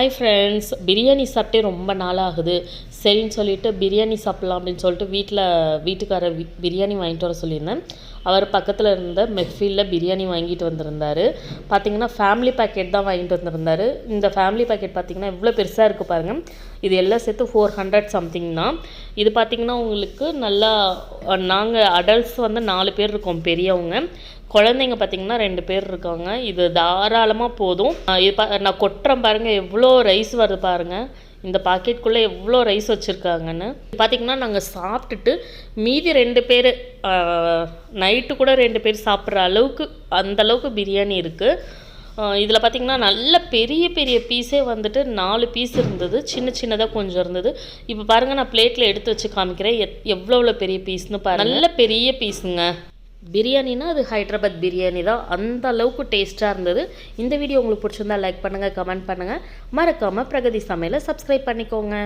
Hi friends biryani சாப்பிட்டே ரொம்ப நாள் ஆகுது சரின்னு சொல்லிட்டு பிரியாணி சாப்பிட்லாம் அப்படின்னு சொல்லிட்டு வீட்டில் வீட்டுக்காரர் பிரியாணி வாங்கிட்டு வர சொல்லியிருந்தேன். அவர் பக்கத்தில் இருந்த மெஃபிலில் பிரியாணி வாங்கிட்டு வந்திருந்தார். பார்த்தீங்கன்னா ஃபேமிலி பேக்கெட் தான் வாங்கிட்டு வந்திருந்தார். இந்த ஃபேமிலி பேக்கெட் பார்த்தீங்கன்னா எவ்வளோ பெருசாக இருக்குது பாருங்கள் இது எல்லாம் சேர்த்து ஃபோர் ஹண்ட்ரட் சம்திங் தான் இது பார்த்திங்கன்னா உங்களுக்கு நல்லா நாங்கள் அடல்ட்ஸ் வந்து நாலு பேர் இருக்கோம் பெரியவங்க. குழந்தைங்க பார்த்தீங்கன்னா ரெண்டு பேர் இருக்காங்க. இது தாராளமாக போதும். இது பா நான் கொட்டுறேன் பாருங்கள் எவ்வளோ ரைஸ் வருது பாருங்கள் இந்த பாக்கெட்குள்ளே எவ்வளோ ரைஸ் வச்சுருக்காங்கன்னு. பார்த்தீங்கன்னா நாங்கள் சாப்பிட்டுட்டு மீதி ரெண்டு பேர் நைட்டு கூட ரெண்டு பேர் சாப்பிட்ற அளவுக்கு அந்தளவுக்கு பிரியாணி இருக்குது இதில் பார்த்தீங்கன்னா நல்ல பெரிய பெரிய பீஸே வந்துட்டு நாலு பீஸ் இருந்தது. சின்ன சின்னதாக கொஞ்சம் இருந்தது. இப்போ பாருங்கள் நான் பிளேட்டில் எடுத்து வச்சு காமிக்கிறேன். எத் எவ்வளோ எவ்வளோ பெரிய பீஸ்னு பாருங்கள் நல்ல பெரிய பீஸுங்க பிரியாணினா அது ஹைதராபாத் பிரியாணி தான். அந்த அளவுக்கு டேஸ்ட்டாக இருந்தது. இந்த வீடியோ உங்களுக்கு பிடிச்சிருந்தா லைக் பண்ணுங்கள் கமெண்ட் பண்ணுங்கள் மறக்காமல் பிரகதி சமையலை சப்ஸ்கிரைப் பண்ணிக்கோங்க.